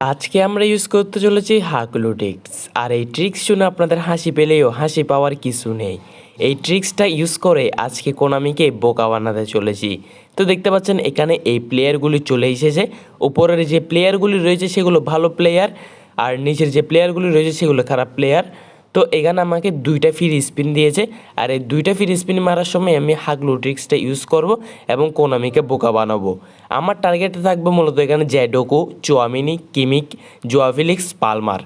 আজকে আমরা ইউজ করতে চলেছি হাকলু ট্রিক্স আর এই ট্রিক্স শুনে আপনাদের হাসি পেলেও হাসি পাওয়ার কিছু নেই। এই ট্রিক্সটা ইউজ করে আজকে কোনামিকে বোকা বানাতে চলেছি। তো দেখতে পাচ্ছেন, এখানে এই প্লেয়ারগুলি চলে এসেছে। উপরের যে প্লেয়ারগুলি রয়েছে সেগুলো ভালো প্লেয়ার আর নিচের যে প্লেয়ারগুলি রয়েছে সেগুলো খারাপ প্লেয়ার তো এখানে আমাকে দুইটা ফ্রি স্পিন দিয়েছে। আর এই দুইটা ফ্রি স্পিন মারার সময় আমি হাগলু ট্রিক্সটা ইউজ করব এবং কোনামিকে বোকা বানাবো। আমার টার্গেটে থাকবে মূলত এখানে জ্যাডোকো চোয়ামিনি কিমিক জোয়াফিলিক্স পালমার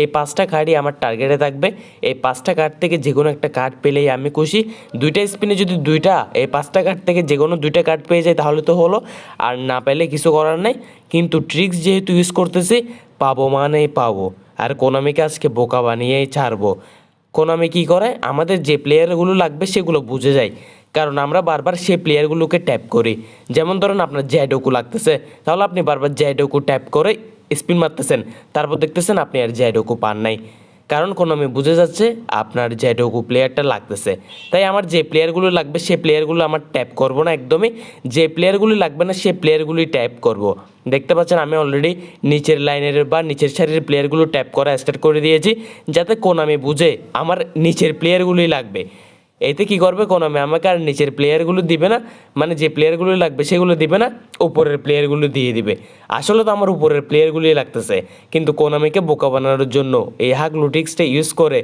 এই পাঁচটা কার্ডই আমার টার্গেটে থাকবে। এই পাঁচটা কার্ড থেকে যে কোনো একটা কার্ড পেলেই আমি খুশি। দুইটা স্পিনে যদি দুইটা, এই পাঁচটা কার্ড থেকে যে কোনো দুইটা কার্ড পেয়ে যায় তাহলে তো হলো। আর না পেলে কিছু করার নেই। কিন্তু ট্রিক্স যেহেতু ইউজ করতেছি, পাবো মানেই পাবো। আর কোনামিকে আজকে বোকা বানিয়েই ছাড়বো। কোনামি কী করে? আমাদের যে প্লেয়ারগুলো লাগবে সেগুলো বুঝে যায়। কারণ আমরা বারবার সে প্লেয়ারগুলোকে ট্যাপ করি। যেমন ধরুন আপনার জ্যাডোকু লাগতেছে। তাহলে আপনি বারবার জ্যাডোকু ট্যাপ করে স্পিন মারতেছেন। তারপর দেখতেছেন আপনি আর জ্যাডোকু পান নাই। কারণ কোনামি বুঝে যাচ্ছে আপনার যেটুকু প্লেয়ারটা লাগতেছে। তাই আমার যে প্লেয়ারগুলো লাগবে, সে প্লেয়ারগুলো আমার ট্যাপ করব না একদমই। যে প্লেয়ারগুলি লাগবে না, সে প্লেয়ারগুলি ট্যাপ করব। দেখতে পাচ্ছেন আমি অলরেডি নিচের লাইনের বা নিচের সারির প্লেয়ারগুলো ট্যাপ করা স্টার্ট করে দিয়েছি। যাতে কোনামি বুঝে আমার নিচের প্লেয়ারগুলি লাগবে। এতে কি করবে কোনামি আমাকে আর নিচের প্লেয়ারগুলো দিবে না। মানে যে প্লেয়ারগুলো লাগবে, সেগুলো দিবে না। উপরের প্লেয়ারগুলো দিয়ে দিবে। আসলে তো আমার উপরের প্লেয়ারগুলোই লাগতেছে। কিন্তু কোনামিকে বোকা বানানোর জন্য এই হাক লুটিক্সটা ইউজ করে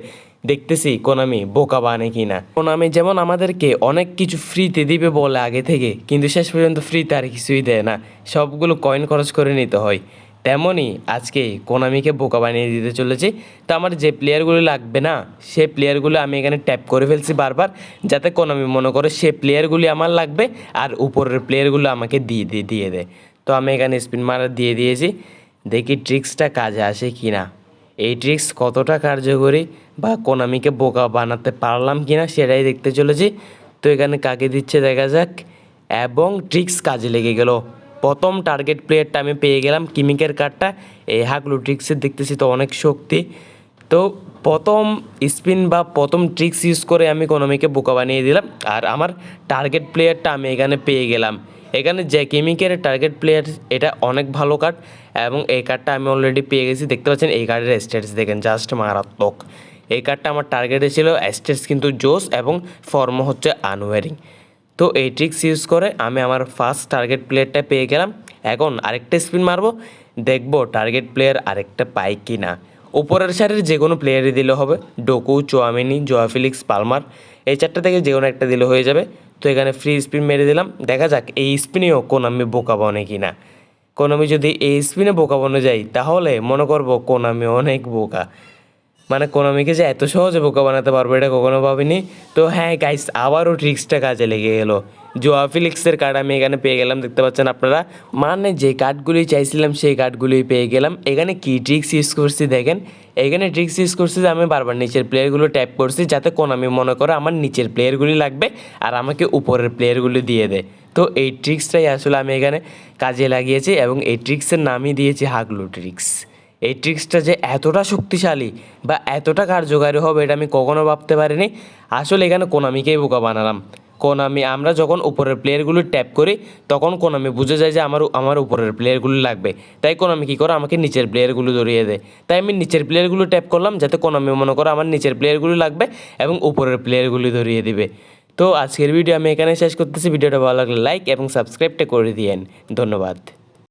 দেখতেছি কোনামি বোকা বানে কি না কোনামি যেমন আমাদেরকে অনেক কিছু ফ্রিতে দিবে বলে আগে থেকে, কিন্তু শেষ পর্যন্ত ফ্রিতে আর কিছুই দেয় না। সবগুলো কয়েন খরচ করে নিতে হয়। তেমনই আজকে কোনামিকে বোকা বানিয়ে দিতে চলেছি। তো আমার যে প্লেয়ারগুলো লাগবে না, সে প্লেয়ারগুলো আমি এখানে ট্যাপ করে ফেলছি বারবার, যাতে কোনামি মনে করে সে প্লেয়ারগুলি আমার লাগবে আর উপরের প্লেয়ারগুলো আমাকে দিয়ে দিয়ে দিয়ে দেয়। তো আমি এখানে স্পিন মারা দিয়ে দিয়েছি। দেখি ট্রিক্সটা কাজে আসে কি না এই ট্রিক্স কতটা কার্যকরী বা কোনামিকে বোকা বানাতে পারলাম কি না সেটাই দেখতে চলেছি। তো এখানে কাকে দিচ্ছে দেখা যাক। এবং ট্রিক্স কাজে লেগে গেল। প্রথম টার্গেট প্লেয়ারটা আমি পেয়ে গেলাম কিমিকের কার্ডটা। এই হাকলু ট্রিক্সের দেখতেছি তো অনেক শক্তি। তো প্রথম স্পিন বা প্রথম ট্রিক্স ইউজ করে আমি কোনোমিকে বোকা বানিয়ে দিলাম। আর আমার টার্গেট প্লেয়ারটা আমি এখানে পেয়ে গেলাম। এখানে যে কেমিকের টার্গেট প্লেয়ার এটা অনেক ভালো কার্ড এবং এই কার্ডটা আমি অলরেডি পেয়ে গেছি। দেখতে পাচ্ছেন, এই কার্ডের স্ট্যাটাস দেখেন জাস্ট মারাত্মক। এই কার্ডটা আমার টার্গেটে ছিল স্ট্যাটাস কিন্তু জোস এবং ফর্ম হচ্ছে আনওয়ারিং তো এই ট্রিক্স ইউজ করে আমি আমার ফার্স্ট টার্গেট প্লেয়ারটা পেয়ে গেলাম। এখন আরেকটা স্পিন মারবো। দেখব টার্গেট প্লেয়ার আরেকটা পাই কি না উপরের সারির যে কোনো প্লেয়ারই দিলে হবে। ডোকু চোয়ামিনি জোয়াফিলিক্স পালমার এই চারটা থেকে যে কোনো একটা দিলে হয়ে যাবে। তো এখানে ফ্রি স্পিন মেরে দিলাম। দেখা যাক এই স্পিনেও কোন আমি বোকা বনে কি না কোন। আমি যদি এই স্পিনে বোকা বনে যাই তাহলে মনে করব কোন আমি অনেক বোকা। মানে কোনামিকে যে এত সহজে বোকা বানাতে পারব এটা কখনো ভাবিনি। তো হ্যাঁ গাইস আবারও ট্রিক্সটা কাজে লেগে গেলো। জোয়া ফিলিক্সের কার্ড আমি এখানে পেয়ে গেলাম, দেখতে পাচ্ছেন আপনারা। মানে যে কার্ডগুলি চাইছিলাম, সেই কার্ডগুলি পেয়ে গেলাম। এখানে কি ট্রিক্স ইউজ করছি দেখেন। এখানে ট্রিক্স ইউজ করছি যে আমি বারবার নিচের প্লেয়ারগুলো ট্যাপ করছি, যাতে কোনামি মনে করে আমার নিচের প্লেয়ারগুলি লাগবে আর আমাকে উপরের প্লেয়ারগুলি দিয়ে দেয়। তো এই ট্রিক্সটাই আসলে আমি এখানে কাজে লাগিয়েছি এবং এই ট্রিক্সের নামই দিয়েছি হাগলু ট্রিক্স এই ট্রিক্সটা যে এতটা শক্তিশালী বা এতটা কার্যকারী হবে এটা আমি কখনো ভাবতে পারিনি। আসলে এখানে কোনামিকেই বোকা বানালাম। কোনামি, আমরা যখন উপরের প্লেয়ারগুলো ট্যাপ করি, তখন কোনামি বুঝে যায় যে আমার আমার উপরের প্লেয়ারগুলো লাগবে। তাই কোনামি কী করে? আমাকে নিচের প্লেয়ারগুলো ধরিয়ে দেয়। তাই আমি নিচের প্লেয়ারগুলো ট্যাপ করলাম যাতে কোনামি মনে করো আমার নিচের প্লেয়ারগুলো লাগবে এবং উপরের প্লেয়ারগুলি ধরিয়ে দিবে। তো আজকের ভিডিও আমি এখানে শেষ করতেছি। ভিডিওটা ভালো লাগলে লাইক এবং সাবস্ক্রাইবটা করে দিয়েন। ধন্যবাদ।